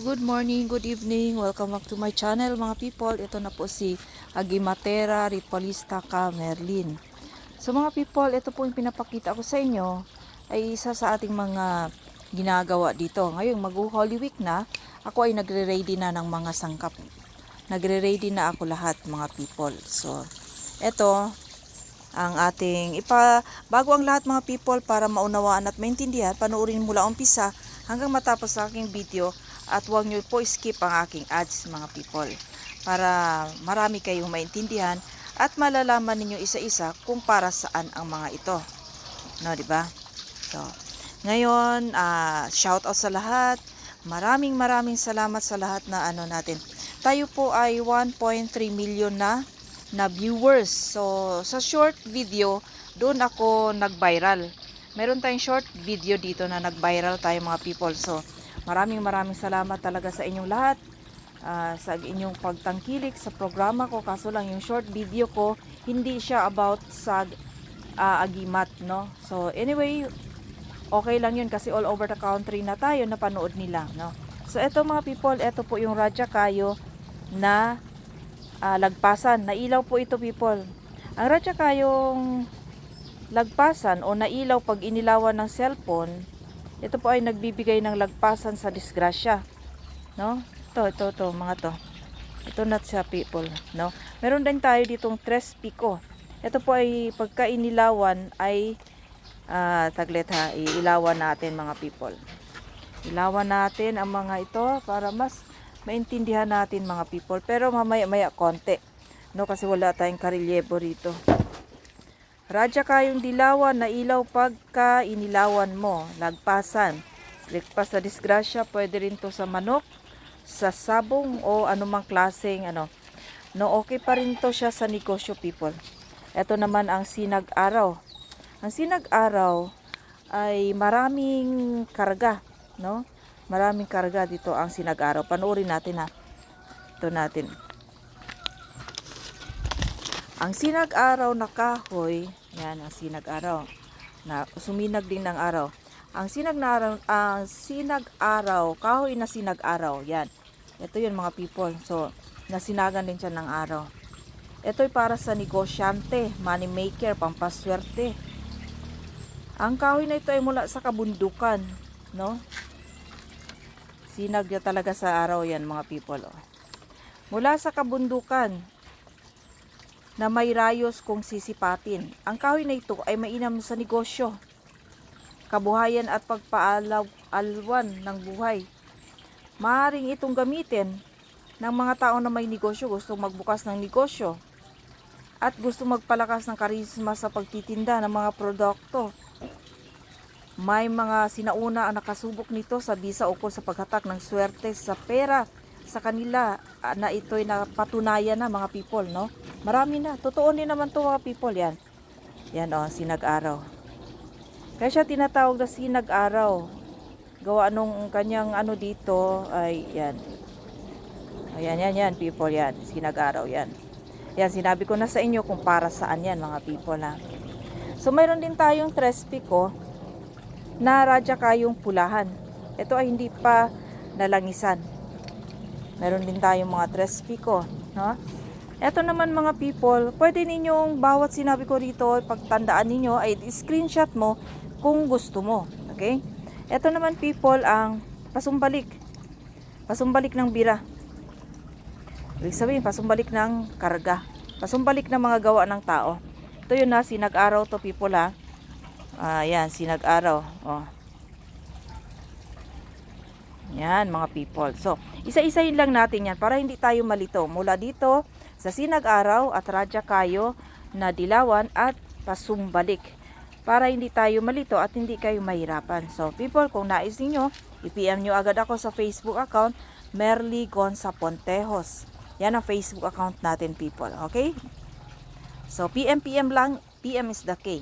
good morning, good evening. Welcome back to my channel mga people. Ito na po si Agimatera Ritualista Ka Merlin. So mga people, ito po yung pinapakita ko sa inyo ay isa sa ating mga ginagawa dito. Ngayon, mag-Holy Week na, ako ay nagre-ready na ng mga sangkap. Nagre-ready na ako lahat mga people. So, ito, ang ating ipa bago ang lahat mga people para maunawaan at maintindihan panoorin mula umpisa hanggang matapos sa aking video at huwag niyo po skip ang aking ads mga people. Para marami kayong maintindihan at malalaman ninyo isa-isa kung para saan ang mga ito. No di ba? So ngayon ah, shout out sa lahat. Maraming maraming salamat sa lahat na ano natin. Tayo po ay 1.3 million na na viewers. So, sa short video, doon ako nag-viral. Meron tayong short video dito na nag-viral tayo mga people. So, maraming maraming salamat talaga sa inyong lahat. ah, sa inyong pagtangkilik sa programa ko. Kaso lang yung short video ko, hindi siya about sa ah, agimat, no? So, anyway, okay lang yun kasi all over the country na tayo napanood nila, no? So, eto mga people, eto po yung Raja Kayo na ah, lagpasan. Nailaw po ito people. Ang radya kayong lagpasan o nailaw pag inilawan ng cellphone, ito po ay nagbibigay ng lagpasan sa disgrasya. No? Ito, ito, ito, mga to. Ito na siya people. No? Meron din tayo ditong tres pico. Ito po ay pagka inilawan ay ah, taglit ha, iilawan natin mga people. Ilawan natin ang mga ito para mas maintindihan natin mga people. Pero mamaya-maya konti. No, kasi wala tayong karelyebo rito. Radya kayong dilawan na ilaw pagka inilawan mo. Lagpasan. Ligpas sa disgrasya, pwede rin to sa manok, sa sabong o anumang klaseng ano. No, okay pa rin to siya sa negosyo people. Ito naman ang sinag-araw. Ang sinag-araw ay maraming karga, no? Maraming karga dito ang sinag-araw. Panoorin natin ha. Ito natin. Ang sinag-araw na kahoy, yan ang sinag-araw. Na suminag din ng araw. Ang sinag na araw, ang sinag-araw, kahoy na sinag-araw, yan. Ito yun mga people. So, nasinagan din siya ng araw. Ito'y para sa negosyante, money maker, pampaswerte. Ang kahoy na ito ay mula sa kabundukan, no? Sinag talaga sa araw yan mga people. Oh. Mula sa kabundukan na may rayos kung sisipatin. Ang kahoy na ito ay mainam sa negosyo, kabuhayan at pagpaalwan ng buhay. Maaring itong gamitin ng mga tao na may negosyo, gusto magbukas ng negosyo at gusto magpalakas ng karisma sa pagtitinda ng mga produkto. May mga sinauna ang nakasubok nito sa bisa ukol sa paghatak ng swerte sa pera sa kanila ah, na ito'y napatunayan na mga people, no? Marami na. Totoo din naman to mga people, yan. Yan, oh, sinag-araw. Kaya siya tinatawag na sinag-araw. Gawa nung kanyang ano dito ay yan. Ayan, yan, yan, people, yan. Sinag-araw, yan. Yan, sinabi ko na sa inyo kung para saan yan, mga people, ha. So, mayroon din tayong tres pico na radya kayong pulahan. Ito ay hindi pa nalangisan. Meron din tayong mga tres pico, no? Ito naman mga people, pwede ninyong bawat sinabi ko rito, pagtandaan ninyo ay screenshot mo kung gusto mo. Okay? Ito naman people ang pasumbalik. Pasumbalik ng bira. Ibig sabihin, pasumbalik ng karga. Pasumbalik ng mga gawa ng tao. Ito yun na, sinag-araw to people ha. Ah, yan, sinag-araw. Oh. Yan, mga people. So, isa-isahin lang natin yan para hindi tayo malito. Mula dito, sa sinag-araw at radya kayo na dilawan at pasumbalik. Para hindi tayo malito at hindi kayo mahirapan. So, people, kung nais ninyo, i-PM nyo agad ako sa Facebook account, Merly Gonza Pontejos. Yan ang Facebook account natin, people. Okay? So, PM, PM lang. PM is the K.